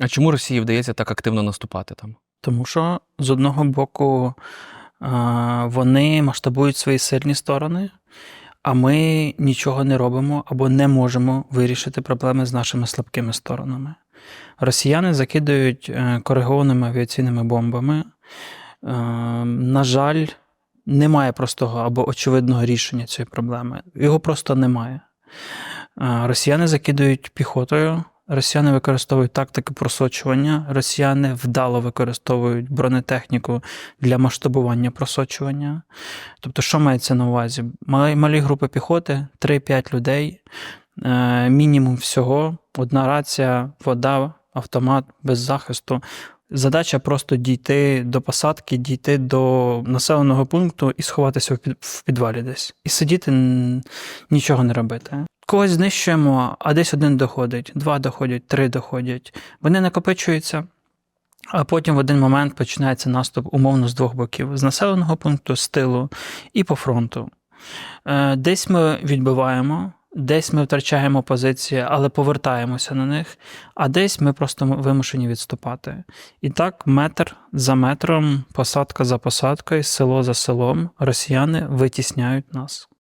А чому Росії вдається так активно наступати там? Тому що з одного боку вони масштабують свої сильні сторони, а ми нічого не робимо або не можемо вирішити проблеми з нашими слабкими сторонами. Росіяни закидають е, коригованими авіаційними бомбами. Е, На жаль, немає простого або очевидного рішення цієї проблеми. Його просто немає. Е, Росіяни закидують піхотою. Росіяни використовують тактики просочування, росіяни вдало використовують бронетехніку для масштабування просочування. Тобто, що мається на увазі? Малі, малі групи піхоти, 3-5 людей, е, мінімум всього, одна рація, вода, автомат без захисту. Задача просто дійти до посадки, дійти до населеного пункту і сховатися в підвалі десь. І сидіти нічого не робити. Когось знищуємо, а десь один доходить, два доходять, три доходять. Вони накопичуються, а потім в один момент починається наступ умовно з двох боків: з населеного пункту, з тилу і по фронту. Е, Десь ми відбиваємо, десь ми втрачаємо позиції, але повертаємося на них, а десь ми просто вимушені відступати. І так, метр за метром, посадка за посадкою, село за селом, росіяни витісняють нас.